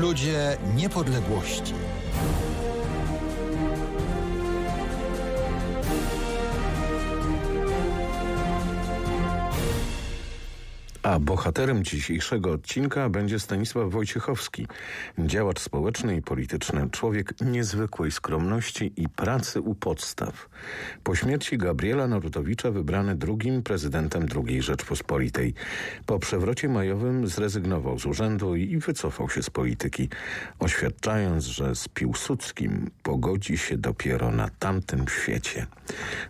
Ludzie niepodległości. A bohaterem dzisiejszego odcinka będzie Stanisław Wojciechowski, działacz społeczny i polityczny, człowiek niezwykłej skromności i pracy u podstaw. Po śmierci Gabriela Narutowicza wybrany drugim prezydentem II Rzeczpospolitej. Po przewrocie majowym zrezygnował z urzędu i wycofał się z polityki, oświadczając, że z Piłsudskim pogodzi się dopiero na tamtym świecie.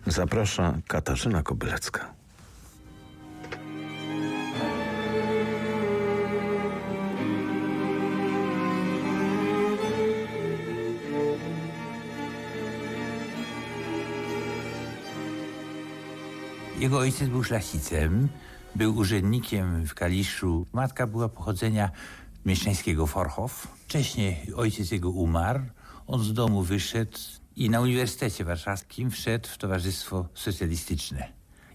Zaprasza Katarzyna Kobylecka. Jego ojciec był szlachcicem, był urzędnikiem w Kaliszu. Matka była pochodzenia mieszczańskiego Forchow. Wcześniej ojciec jego umarł. On z domu wyszedł i na Uniwersytecie Warszawskim wszedł w Towarzystwo Socjalistyczne.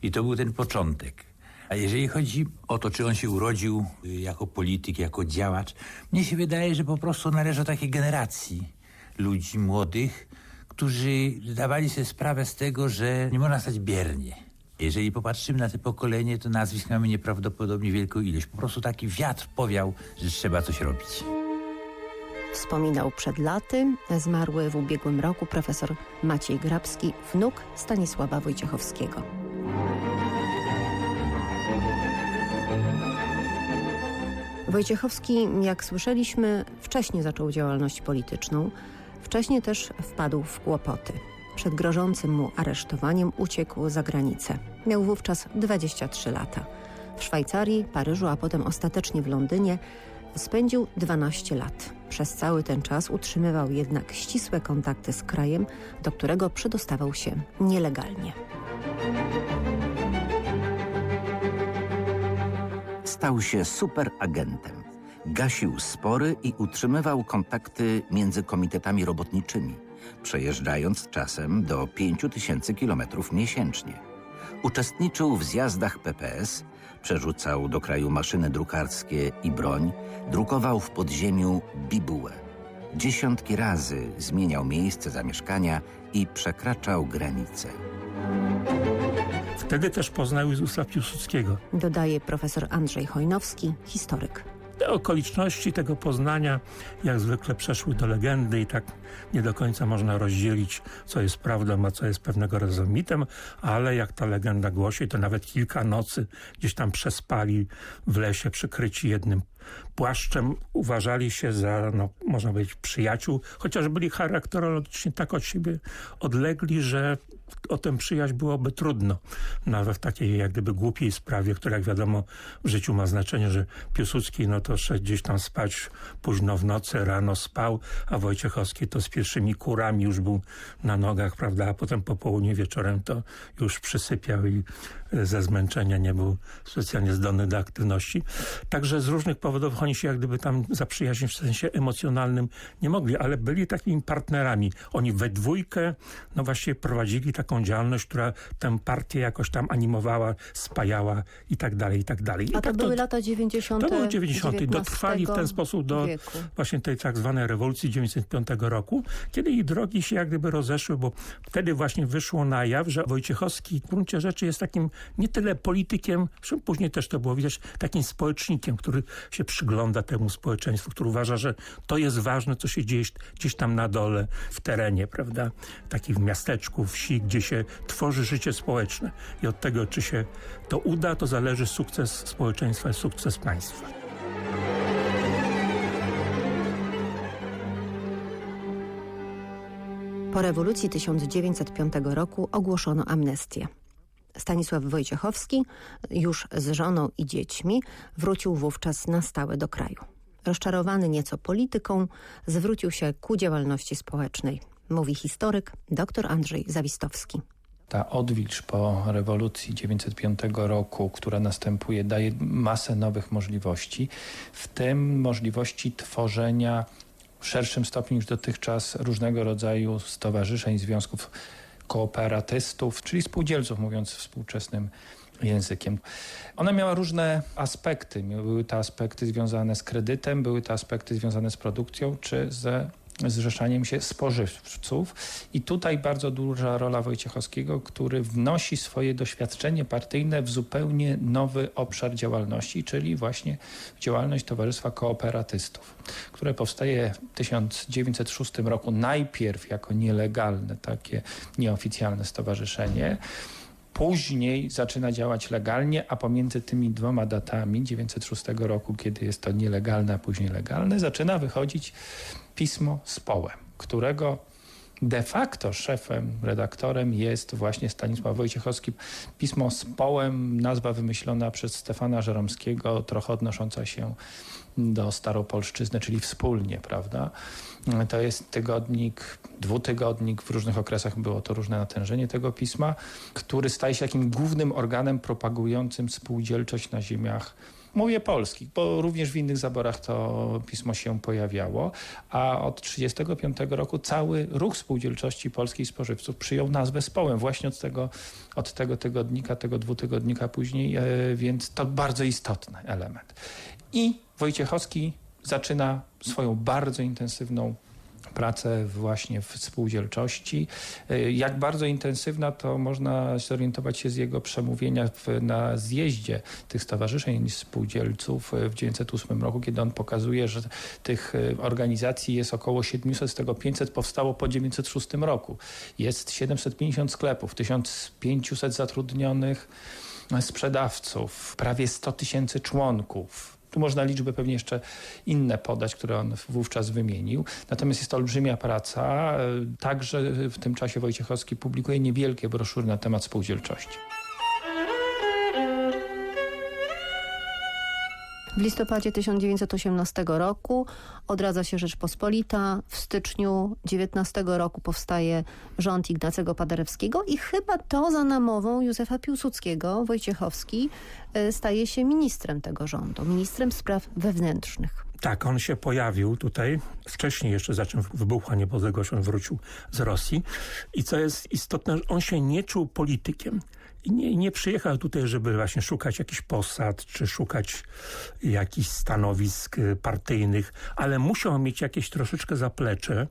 I to był ten początek. A jeżeli chodzi o to, czy on się urodził jako polityk, jako działacz, mnie się wydaje, że po prostu należy do takiej generacji ludzi młodych, którzy zdawali sobie sprawę z tego, że nie można stać biernie. Jeżeli popatrzymy na to pokolenie, to nazwisk mamy nieprawdopodobnie wielką ilość. Po prostu taki wiatr powiał, że trzeba coś robić. Wspominał przed laty zmarły w ubiegłym roku profesor Maciej Grabski, wnuk Stanisława Wojciechowskiego. Wojciechowski, jak słyszeliśmy, wcześniej zaczął działalność polityczną. Wcześniej też wpadł w kłopoty. Przed grożącym mu aresztowaniem uciekł za granicę. Miał wówczas 23 lata. W Szwajcarii, Paryżu, a potem ostatecznie w Londynie spędził 12 lat. Przez cały ten czas utrzymywał jednak ścisłe kontakty z krajem, do którego przedostawał się nielegalnie. Stał się superagentem. Gasił spory i utrzymywał kontakty między komitetami robotniczymi przejeżdżając czasem do 5000 kilometrów miesięcznie. Uczestniczył w zjazdach PPS, przerzucał do kraju maszyny drukarskie i broń, drukował w podziemiu bibułę. Dziesiątki razy zmieniał miejsce zamieszkania i przekraczał granice. Wtedy też poznał Józefa Piłsudskiego. Dodaje profesor Andrzej Chojnowski, historyk. Te okoliczności tego poznania jak zwykle przeszły do legendy i tak nie do końca można rozdzielić, co jest prawdą, a co jest pewnego rodzaju mitem, ale jak ta legenda głosi, to nawet kilka nocy gdzieś tam przespali w lesie przykryci jednym płaszczem. Uważali się za, no, można powiedzieć, przyjaciół, chociaż byli charakterologicznie tak od siebie odlegli, że o tę przyjaźń byłoby trudno. Nawet w takiej jak gdyby głupiej sprawie, która jak wiadomo w życiu ma znaczenie, że Piłsudski no to szedł gdzieś tam spać późno w nocy, rano spał, a Wojciechowski to z pierwszymi kurami już był na nogach, prawda, a potem po południu wieczorem to już przysypiał i ze zmęczenia nie był specjalnie zdolny do aktywności. Także z różnych powodów oni się jak gdyby tam zaprzyjaźnić w sensie emocjonalnym nie mogli, ale byli takimi partnerami. Oni we dwójkę no właśnie prowadzili taką działalność, która tę partię jakoś tam animowała, spajała i tak dalej, i tak dalej. I A to tak były lata 90. To były 90. XIX Dotrwali w ten sposób do wieku. właśnie tej tak zwanej rewolucji 95 roku, kiedy ich drogi się jak gdyby rozeszły, bo wtedy właśnie wyszło na jaw, że Wojciechowski w gruncie rzeczy jest takim nie tyle politykiem, później też to było widać, takim społecznikiem, który się przygląda temu społeczeństwu, który uważa, że to jest ważne, co się dzieje gdzieś tam na dole, w terenie, prawda? Takim w miasteczku, wsi, gdzie się tworzy życie społeczne. I od tego, czy się to uda, to zależy sukces społeczeństwa i sukces państwa. Po rewolucji 1905 roku ogłoszono amnestię. Stanisław Wojciechowski, już z żoną i dziećmi, wrócił wówczas na stałe do kraju. Rozczarowany nieco polityką, zwrócił się ku działalności społecznej, mówi historyk dr Andrzej Zawistowski. Ta odwilż po rewolucji 905 roku, która następuje, daje masę nowych możliwości, w tym możliwości tworzenia w szerszym stopniu niż dotychczas różnego rodzaju stowarzyszeń, związków kooperatystów, czyli spółdzielców, mówiąc współczesnym językiem. Ona miała różne aspekty. Były to aspekty związane z kredytem, były to aspekty związane z produkcją czy ze zrzeszaniem się spożywców. I tutaj bardzo duża rola Wojciechowskiego, który wnosi swoje doświadczenie partyjne w zupełnie nowy obszar działalności, czyli właśnie działalność Towarzystwa Kooperatystów, które powstaje w 1906 roku najpierw jako nielegalne, takie nieoficjalne stowarzyszenie. Później zaczyna działać legalnie, a pomiędzy tymi dwoma datami, 906 roku, kiedy jest to nielegalne, a później legalne, zaczyna wychodzić pismo z połem, którego de facto szefem, redaktorem jest właśnie Stanisław Wojciechowski. Pismo z połem, nazwa wymyślona przez Stefana Żeromskiego, trochę odnosząca się do Staropolszczyzny, czyli wspólnie, prawda? To jest tygodnik, dwutygodnik, w różnych okresach było to różne natężenie tego pisma, który staje się takim głównym organem propagującym spółdzielczość na ziemiach Mówię polskich, bo również w innych zaborach to pismo się pojawiało, a od 1935 roku cały ruch spółdzielczości polskiej spożywców przyjął nazwę Społem właśnie od tego, od tego tygodnika, tego dwutygodnika później, e, więc to bardzo istotny element. I Wojciechowski zaczyna swoją bardzo intensywną pracę właśnie w spółdzielczości. Y, jak bardzo intensywna, to można zorientować się z jego przemówienia w, na zjeździe tych stowarzyszeń spółdzielców w 1908 roku, kiedy on pokazuje, że tych y, organizacji jest około 700, z tego 500 powstało po 1906 roku. Jest 750 sklepów, 1500 zatrudnionych sprzedawców, prawie 100 tysięcy członków, tu można liczby pewnie jeszcze inne podać, które on wówczas wymienił. Natomiast jest to olbrzymia praca. Także w tym czasie Wojciechowski publikuje niewielkie broszury na temat spółdzielczości. W listopadzie 1918 roku odradza się Rzeczpospolita. W styczniu 19 roku powstaje rząd Ignacego Paderewskiego i chyba to za namową Józefa Piłsudskiego Wojciechowski e, staje się ministrem tego rządu, ministrem spraw wewnętrznych. Tak, on się pojawił tutaj, wcześniej jeszcze za czym wybuchła niepodległość, on wrócił z Rosji i co jest istotne, on się nie czuł politykiem. Nie, nie przyjechał tutaj, żeby właśnie szukać jakichś posad, czy szukać jakichś stanowisk y, partyjnych, ale musiał mieć jakieś troszeczkę zaplecze.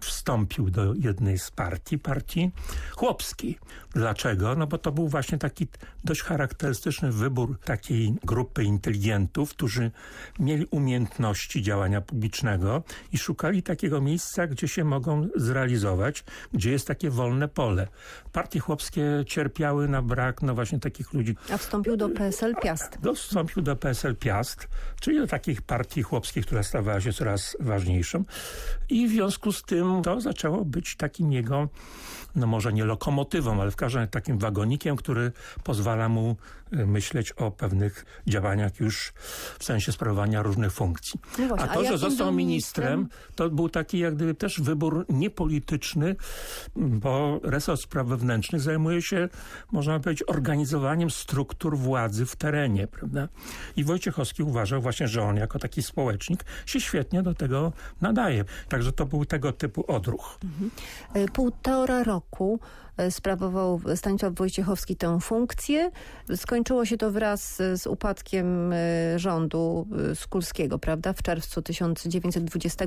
Wstąpił do jednej z partii, partii chłopskiej. Dlaczego? No bo to był właśnie taki dość charakterystyczny wybór takiej grupy inteligentów, którzy mieli umiejętności działania publicznego i szukali takiego miejsca, gdzie się mogą zrealizować, gdzie jest takie wolne pole. Partie chłopskie cierpiały na brak no właśnie takich ludzi. A wstąpił do PSL Piast. Do, wstąpił do PSL Piast, czyli do takich partii chłopskich, która stawała się coraz ważniejszą. I w związku z tym to zaczęło być takim jego no może nie lokomotywą, ale w każdym razie takim wagonikiem, który pozwala mu y, myśleć o pewnych działaniach już w sensie sprawowania różnych funkcji. No właśnie, a to, a że został ministrem, ministrem, to był taki jak gdyby też wybór niepolityczny, bo resort spraw wewnętrznych zajmuje się, można powiedzieć, organizowaniem struktur władzy w terenie, prawda? I Wojciechowski uważał właśnie, że on jako taki społecznik się świetnie do tego nadaje. Także to był tego typu odruch. Mhm. E, półtora roku e, sprawował Stanisław Wojciechowski tę funkcję. Skończyło się to wraz z upadkiem e, rządu Skulskiego, prawda, w czerwcu 1920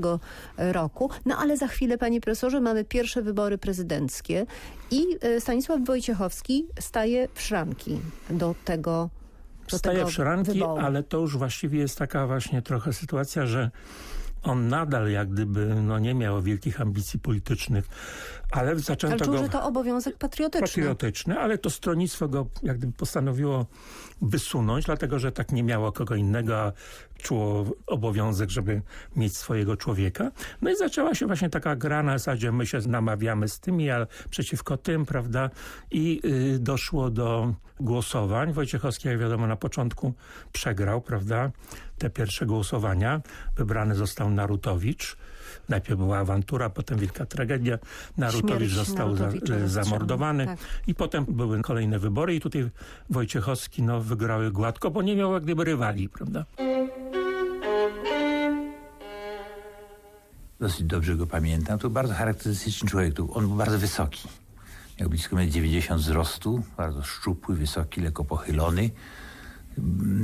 roku. No ale za chwilę, panie profesorze, mamy pierwsze wybory prezydenckie i Stanisław Wojciechowski staje w szranki do tego Staje w szranki, ale to już właściwie jest taka właśnie trochę sytuacja, że on nadal jak gdyby no, nie miał wielkich ambicji politycznych, ale zaczęto ale go... że to obowiązek patriotyczny. Patriotyczny, ale to stronnictwo go jak gdyby postanowiło wysunąć, dlatego że tak nie miało kogo innego, a czuło obowiązek, żeby mieć swojego człowieka. No i zaczęła się właśnie taka gra na zasadzie my się namawiamy z tymi, a przeciwko tym, prawda? I y, doszło do głosowań. Wojciechowski, jak wiadomo, na początku przegrał, prawda? Te pierwsze głosowania. Wybrany został Narutowicz. Najpierw była awantura, potem wielka tragedia. Narutowicz został za, zamordowany tak. i potem były kolejne wybory i tutaj Wojciechowski no, wygrały gładko, bo nie miał jak gdyby rywali, prawda? Dosyć dobrze go pamiętam. To bardzo charakterystyczny człowiek. On był bardzo wysoki Miał blisko 1,90 m wzrostu, bardzo szczupły, wysoki, lekko pochylony.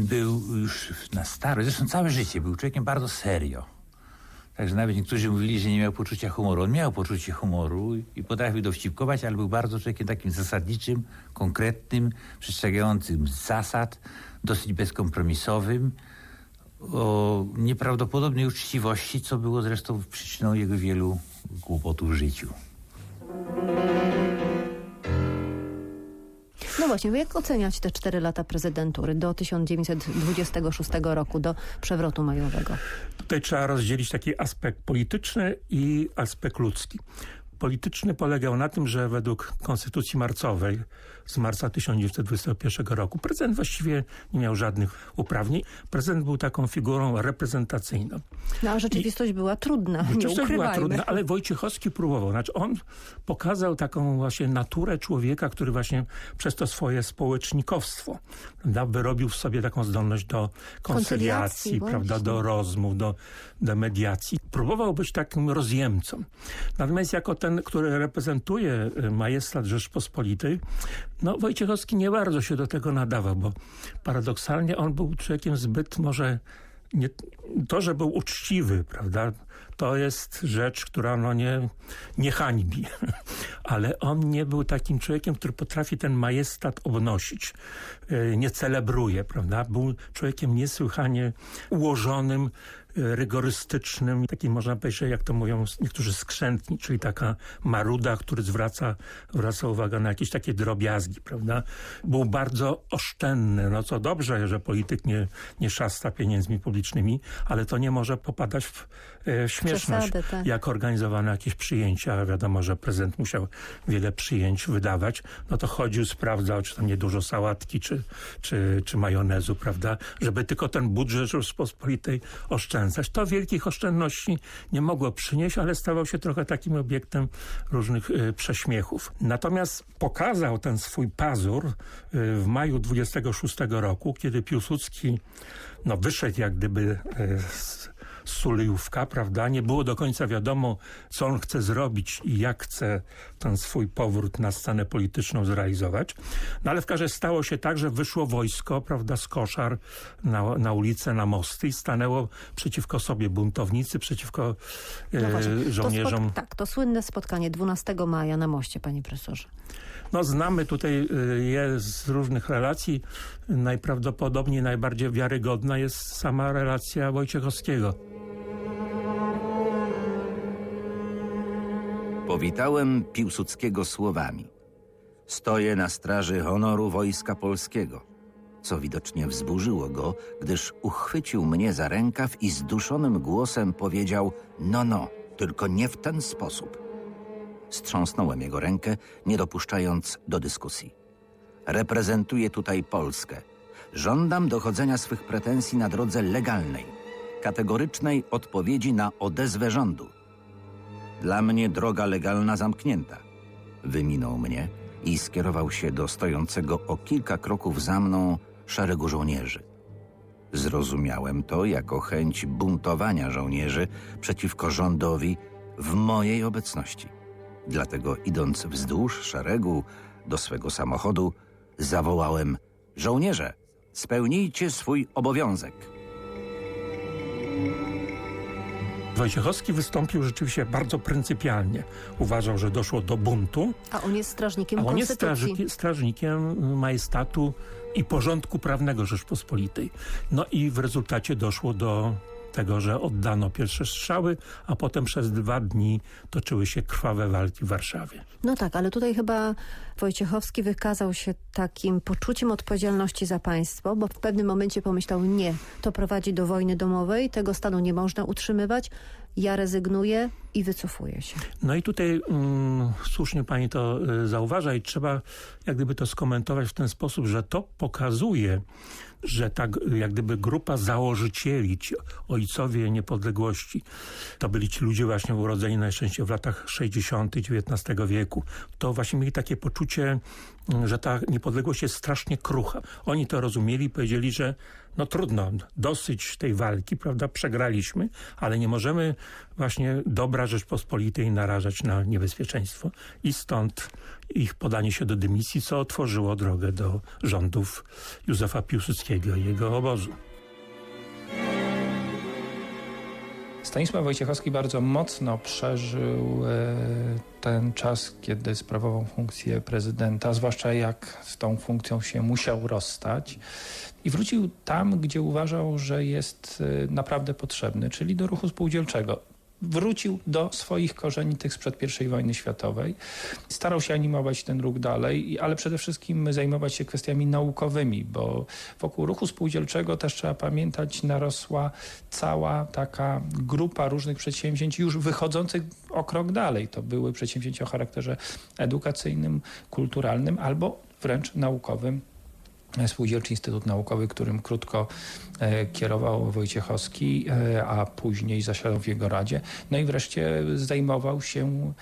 Był już na starość, zresztą całe życie był człowiekiem bardzo serio. Także nawet niektórzy mówili, że nie miał poczucia humoru. On miał poczucie humoru i potrafił dowcipkować, ale był bardzo człowiekiem takim zasadniczym, konkretnym, przestrzegającym zasad, dosyć bezkompromisowym, o nieprawdopodobnej uczciwości, co było zresztą przyczyną jego wielu kłopotów w życiu. No właśnie, jak oceniać te cztery lata prezydentury do 1926 roku, do przewrotu majowego? Tutaj trzeba rozdzielić taki aspekt polityczny i aspekt ludzki. Polityczny polegał na tym, że według konstytucji marcowej z marca 1921 roku prezydent właściwie nie miał żadnych uprawnień. Prezydent był taką figurą reprezentacyjną. No a rzeczywistość była trudna, nie Rzeczywistość była ukrywajmy. trudna, ale Wojciechowski próbował. Znaczy on pokazał taką właśnie naturę człowieka, który właśnie przez to swoje społecznikowstwo prawda, wyrobił w sobie taką zdolność do koncyliacji, Koncyliacji, prawda, do rozmów, do, do mediacji. Próbował być takim rozjemcą. Natomiast jako ten, który reprezentuje y, majestat Rzeczpospolitej, no Wojciechowski nie bardzo się do tego nadawał, bo paradoksalnie on był człowiekiem zbyt może nie, to, że był uczciwy, prawda, to jest rzecz, która no nie, nie hańbi. Ale on nie był takim człowiekiem, który potrafi ten majestat obnosić. Yy, Nie celebruje, prawda. Był człowiekiem niesłychanie ułożonym, rygorystycznym, takim można powiedzieć, jak to mówią niektórzy skrzętni, czyli taka maruda, który zwraca, zwraca uwagę na jakieś takie drobiazgi, prawda. Był bardzo oszczędny, no co dobrze, że polityk nie, nie szasta pieniędzmi publicznymi, ale to nie może popadać w, e, w śmieszność. Przesady, tak. Jak organizowano jakieś przyjęcia, wiadomo, że prezydent musiał wiele przyjęć wydawać, no to chodził, sprawdzał, czy tam niedużo sałatki, czy, czy, czy majonezu, prawda, żeby tylko ten budżet Rzeczpospolitej oszczędzać. To wielkich oszczędności nie mogło przynieść, ale stawał się trochę takim obiektem różnych y, prześmiechów. Natomiast pokazał ten swój pazur y, w maju 26 roku, kiedy Piłsudski no, wyszedł jak gdyby y, z, Sulejówka, prawda? Nie było do końca wiadomo, co on chce zrobić i jak chce ten swój powrót na scenę polityczną zrealizować. No ale w każdym razie stało się tak, że wyszło wojsko, prawda, z koszar na, na ulicę, na mosty i stanęło przeciwko sobie buntownicy, przeciwko e, No właśnie, to żołnierzom. spot- tak, to słynne spotkanie 12 maja na moście, panie profesorze. No znamy tutaj y, je z różnych relacji. Najprawdopodobniej najbardziej wiarygodna jest sama relacja Wojciechowskiego. Powitałem Piłsudskiego słowami. Stoję na straży honoru Wojska Polskiego, co widocznie wzburzyło go, gdyż uchwycił mnie za rękaw i zduszonym głosem powiedział no, no, tylko nie w ten sposób. Strząsnąłem jego rękę, nie dopuszczając do dyskusji. Reprezentuję tutaj Polskę. Żądam dochodzenia swych pretensji na drodze legalnej, kategorycznej odpowiedzi na odezwę rządu. Dla mnie droga legalna zamknięta. Wyminął mnie i skierował się do stojącego o kilka kroków za mną szeregu żołnierzy. Zrozumiałem to jako chęć buntowania żołnierzy przeciwko rządowi w mojej obecności. Dlatego idąc wzdłuż szeregu do swego samochodu, zawołałem: Żołnierze, spełnijcie swój obowiązek. Wojciechowski wystąpił rzeczywiście bardzo pryncypialnie. Uważał, że doszło do buntu, A on jest strażnikiem a on jest strażnikiem, strażnikiem majestatu i porządku prawnego Rzeczpospolitej. No i w rezultacie doszło do tego, że oddano pierwsze strzały, a potem przez dwa dni toczyły się krwawe walki w Warszawie. No tak, ale tutaj chyba Wojciechowski wykazał się takim poczuciem odpowiedzialności za państwo, bo w pewnym momencie pomyślał, nie, to prowadzi do wojny domowej, tego stanu nie można utrzymywać, ja rezygnuję i wycofuję się. No i tutaj mm, słusznie pani to y, zauważa i trzeba jak gdyby to skomentować w ten sposób, że to pokazuje, że ta g- jak gdyby grupa założycieli, ci ojcowie niepodległości, to byli ci ludzie właśnie urodzeni najczęściej w latach 60. XIX wieku. To właśnie mieli takie poczucie że ta niepodległość jest strasznie krucha. Oni to rozumieli, powiedzieli, że no trudno, dosyć tej walki, prawda, przegraliśmy, ale nie możemy właśnie dobra Rzeczpospolitej narażać na niebezpieczeństwo i stąd ich podanie się do dymisji, co otworzyło drogę do rządów Józefa Piłsudskiego i jego obozu. Stanisław Wojciechowski bardzo mocno przeżył e, ten czas, kiedy sprawował funkcję prezydenta, zwłaszcza jak z tą funkcją się musiał rozstać. I wrócił tam, gdzie uważał, że jest e, naprawdę potrzebny, czyli do ruchu spółdzielczego wrócił do swoich korzeni tych sprzed I wojny światowej. Starał się animować ten ruch dalej, ale przede wszystkim zajmować się kwestiami naukowymi, bo wokół ruchu spółdzielczego też trzeba pamiętać narosła cała taka grupa różnych przedsięwzięć już wychodzących o krok dalej. To były przedsięwzięcia o charakterze edukacyjnym, kulturalnym albo wręcz naukowym Spółdzielczy Instytut Naukowy, którym krótko e, kierował Wojciechowski, e, a później zasiadał w jego radzie. No i wreszcie zajmował się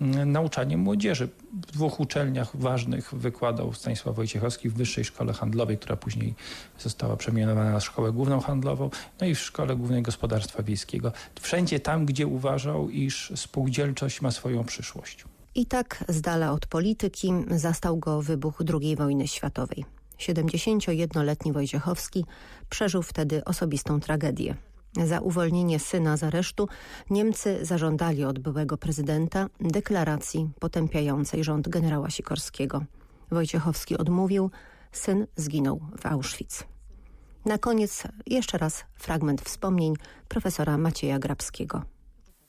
mm, nauczaniem młodzieży. W dwóch uczelniach ważnych wykładał Stanisław Wojciechowski w Wyższej Szkole Handlowej, która później została przemianowana na Szkołę Główną Handlową, no i w Szkole Głównej Gospodarstwa Wiejskiego. Wszędzie tam, gdzie uważał, iż spółdzielczość ma swoją przyszłość. I tak z dala od polityki zastał go wybuch II wojny światowej. 71-letni Wojciechowski przeżył wtedy osobistą tragedię. Za uwolnienie syna z aresztu Niemcy zażądali od byłego prezydenta deklaracji potępiającej rząd generała Sikorskiego. Wojciechowski odmówił, syn zginął w Auschwitz. Na koniec jeszcze raz fragment wspomnień profesora Macieja Grabskiego.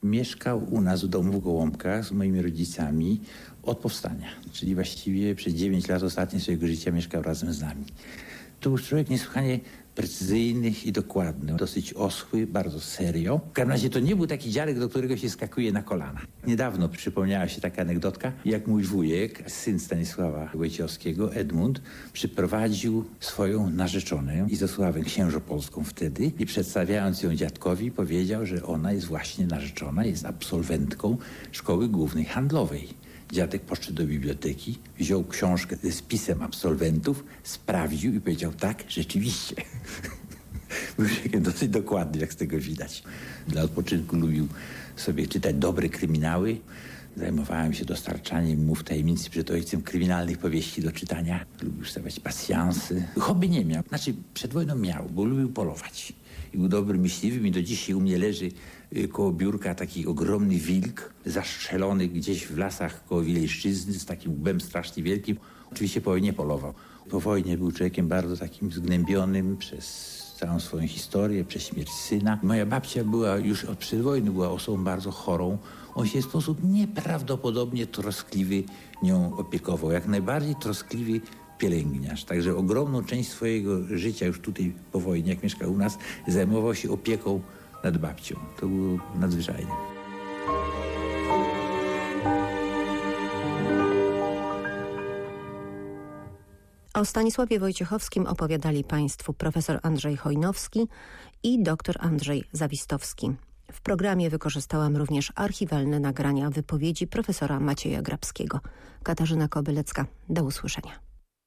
Mieszkał u nas w domu w Gołąbkach z moimi rodzicami od powstania. Czyli właściwie przez 9 lat ostatnich swojego życia mieszkał razem z nami. To był człowiek niesłychanie precyzyjny i dokładny, dosyć oschły, bardzo serio. W każdym razie to nie był taki dziadek, do którego się skakuje na kolana. Niedawno przypomniała się taka anegdotka, jak mój wujek, syn Stanisława Wojciechowskiego, Edmund, przyprowadził swoją narzeczoną, Izosławę Księżopolską wtedy i przedstawiając ją dziadkowi powiedział, że ona jest właśnie narzeczona, jest absolwentką Szkoły Głównej Handlowej. Dziadek poszedł do biblioteki, wziął książkę ze spisem absolwentów, sprawdził i powiedział tak, rzeczywiście. Był dosyć dokładny, jak z tego widać. Dla odpoczynku lubił sobie czytać dobre kryminały. Zajmowałem się dostarczaniem mu w tajemnicy przed ojcem kryminalnych powieści do czytania. Lubił stawiać pasjansy. Hobby nie miał. Znaczy przed wojną miał, bo lubił polować. I był dobrym myśliwym i do dzisiaj u mnie leży koło biurka taki ogromny wilk zastrzelony gdzieś w lasach koło Wileńszczyzny z takim łbem strasznie wielkim. Oczywiście po wojnie polował. Po wojnie był człowiekiem bardzo takim zgnębionym przez całą swoją historię, przez śmierć syna. Moja babcia była już od przed wojny była osobą bardzo chorą. On się w sposób nieprawdopodobnie troskliwy nią opiekował. Jak najbardziej troskliwy pielęgniarz. Także ogromną część swojego życia już tutaj po wojnie, jak mieszkał u nas, zajmował się opieką nad babcią. To było nadzwyczajne. O Stanisławie Wojciechowskim opowiadali Państwu profesor Andrzej Chojnowski i dr Andrzej Zawistowski. W programie wykorzystałam również archiwalne nagrania wypowiedzi profesora Macieja Grabskiego. Katarzyna Kobylecka. Do usłyszenia.